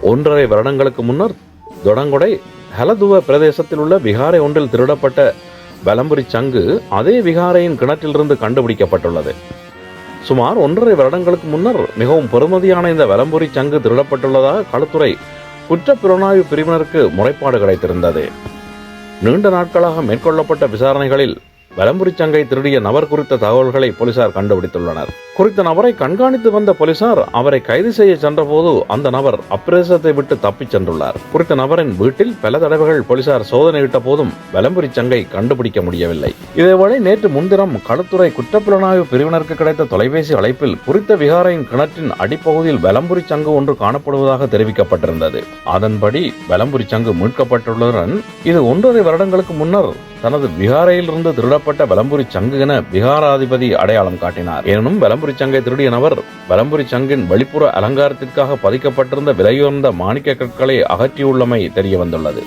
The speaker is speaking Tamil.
ஒன்றரை வருடங்களுக்கு முன்னர் தொடங்கொடை ஹலதுவ பிரதேசத்தில் உள்ள விகாரை ஒன்றில் திருடப்பட்ட வலம்புரி சங்கு அதே விகாரையின் கிணற்றிலிருந்து கண்டுபிடிக்கப்பட்டுள்ளது. சுமார் ஒன்றரை வருடங்களுக்கு முன்னர் மிகவும் பெறுமதியான இந்த வலம்புரி சங்கு திருடப்பட்டுள்ளதாக களுத்துறை குற்றப் புலனாய்வு பிரிவினருக்கு முறைப்பாடு கிடைத்திருந்தது. நீண்ட நாட்களாக மேற்கொள்ளப்பட்ட விசாரணைகளில் வலம்புரி சங்கை திருடிய நபர் குறித்த தகவல்களை போலீசார் கண்டுபிடித்துள்ளனர். குறித்த நபரை கண்காணித்து வந்த போலீசார் அவரை கைது செய்ய சென்றபோது அந்த நபர் அப்பிரதேசத்தை விட்டு தப்பிச் சென்றுள்ளார். குறித்த நபரின் வீட்டில் பல தடவைகள் போலீசார் சோதனையிட்ட போதும் வலம்புரி சங்கை கண்டுபிடிக்க முடியவில்லை. இதேவேளை நேற்று முன்தினம் களத்துறை குற்றப்புலனாய்வு பிரிவினருக்கு கிடைத்த தொலைபேசி அழைப்பில் குறித்த விகாரையின் கிணற்றின் அடிப்பகுதியில் வலம்புரி சங்கு ஒன்று காணப்படுவதாக தெரிவிக்கப்பட்டிருந்தது. அதன்படி வலம்புரி சங்கு மீட்கப்பட்டுள்ளதுடன் இது ஒன்றரை வருடங்களுக்கு முன்னர் தனது விகாரையிலிருந்து திருடப்பட்ட வலம்புரி சங்கு என விகாராதிபதி அடையாளம் காட்டினார். எனினும் வலம்புரி சங்கை திருடிய நபர் வலம்புரி சங்கின் வெளிப்புற அலங்காரத்திற்காக பதிக்கப்பட்டிருந்த விலையுயர்ந்த மாணிக்க கற்களை அகற்றியுள்ளமை தெரிய வந்துள்ளது